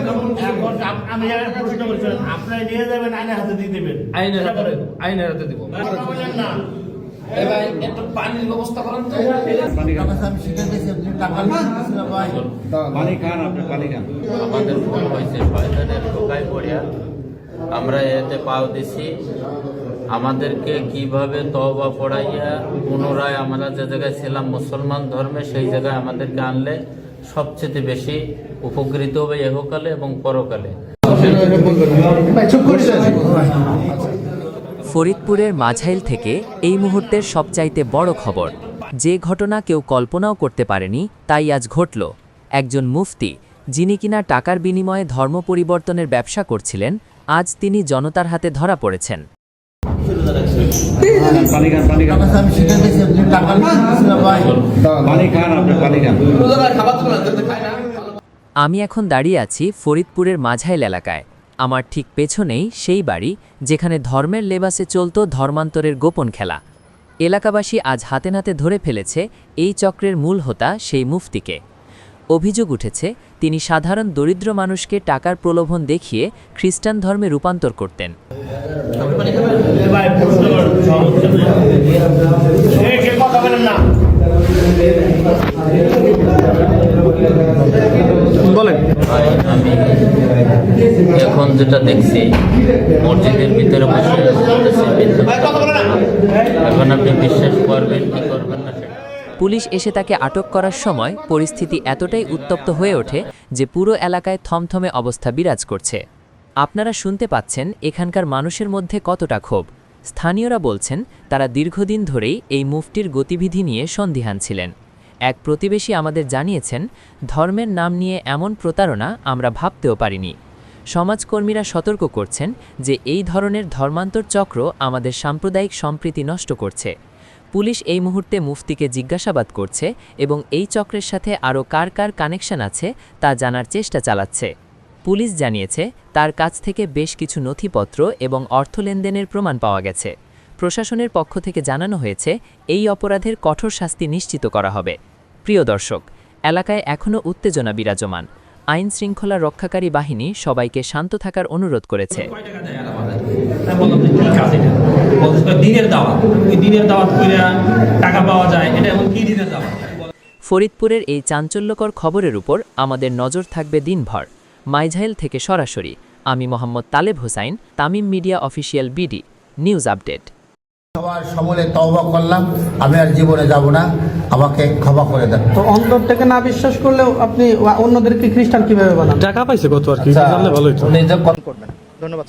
এখন আপ- আমি প্রশ্ন করছি আপনারা নিয়ে যাবেন আইনে হাতে দিয়ে দেবেন আইনের হাতে আইনের হাতে দিব। না। এ ভাই একটু পানির ব্যবস্থা করেন তো। পানি খান আপনি পানি খান। আমাদের ভুল হয়েছে শয়তানের ঢোকায় পড়িয়া। আমরা এতে পাও দিছি। আমাদেরকে কীভাবে তওবা পড়াইয়া পুনরায় আমরা যে জায়গায় ছিলাম মুসলমান ধর্মে সেই জায়গায় আমাদেরকে আনলে সবচেয়ে বেশি উপকৃত হবে এহকালে এবং পরকালে। ফরিদপুরের মাঝাইল থেকে এই মুহূর্তের সবচাইতে বড় খবর যে ঘটনা কেউ কল্পনাও করতে পারেনি তাই আজ ঘটল। একজন মুফতি যিনি কিনা টাকার বিনিময়ে ধর্ম পরিবর্তনের ব্যবসা করছিলেন আজ তিনি জনতার হাতে ধরা পড়েছেন। পানি খান পানি খান। পানি খান আপনি পানি খান খাবার তো না খাই না আমি এখন দাঁড়িয়ে আছি ফরিদপুরের মাঝাইল এলাকায়। আমার ঠিক পেছনেই সেই বাড়ি যেখানে ধর্মের লেবাসে চলত ধর্মান্তরের গোপন খেলা। এলাকাবাসী আজ হাতে নাতে ধরে ফেলেছে এই চক্রের মূল হোতা সেই মুফতিকে। অভিযোগ উঠেছে তিনি সাধারণ দরিদ্র মানুষকে টাকার প্রলোভন দেখিয়ে খ্রিস্টান ধর্মে রূপান্তর করতেন। কথা বলেন। না এখন যেটা দেখছি মসজিদের ভিতরে বসে। এখন আপনি বিশ্বাস করবেন কি করবেন না পুলিশ এসে তাকে আটক করার সময় পরিস্থিতি এতটাই উত্তপ্ত হয়ে ওঠে যে পুরো এলাকায় থমথমে অবস্থা বিরাজ করছে। আপনারা শুনতে পাচ্ছেন এখানকার মানুষের মধ্যে কতটা ক্ষোভ। স্থানীয়রা বলছেন, তারা দীর্ঘদিন ধরেই এই মুফটির গতিবিধি নিয়ে সন্দিহান ছিলেন। এক প্রতিবেশী আমাদের জানিয়েছেন, ধর্মের নাম নিয়ে এমন প্রতারণা আমরা ভাবতেও পারিনি। সমাজকর্মীরা সতর্ক করছেন যে এই ধরনের ধর্মান্তর চক্র আমাদের সাম্প্রদায়িক সম্প্রীতি নষ্ট করছে। পুলিশ এই মুহূর্তে মুফতিকে জিজ্ঞাসাবাদ করছে এবং এই চক্রের সাথে আরও কার কার কানেকশন আছে তা জানার চেষ্টা চালাচ্ছে। পুলিশ জানিয়েছে, তার কাছ থেকে বেশ কিছু নথিপত্র এবং অর্থ লেনদেনের প্রমাণ পাওয়া গেছে। প্রশাসনের পক্ষ থেকে জানানো হয়েছে, এই অপরাধের কঠোর শাস্তি নিশ্চিত করা হবে। প্রিয় দর্শক, এলাকায় এখনও উত্তেজনা বিরাজমান। আইন শৃঙ্খলা রক্ষাকারী বাহিনী সবাইকে শান্ত থাকার অনুরোধ করেছে। ফরিদপুরের এই চাঞ্চল্যকর খবরের উপর আমাদের নজর থাকবে দিনভর। মাইঝাইল থেকে সরাসরি। আমি Mohammad Taleb Hossain Tamim media official BD news update. সবার সবলে তওবা করলাম আমি আর জীবনে যাব না আমাকে ক্ষমা করে দেন। তো অন্তর থেকে না বিশ্বাস করলেও আপনি অন্যদেরকে খ্রিস্টান কীভাবে বানান? টাকা পাইছে কত আর কি? জানলে ভালো হতো উনি যে কল করবেন। ধন্যবাদ।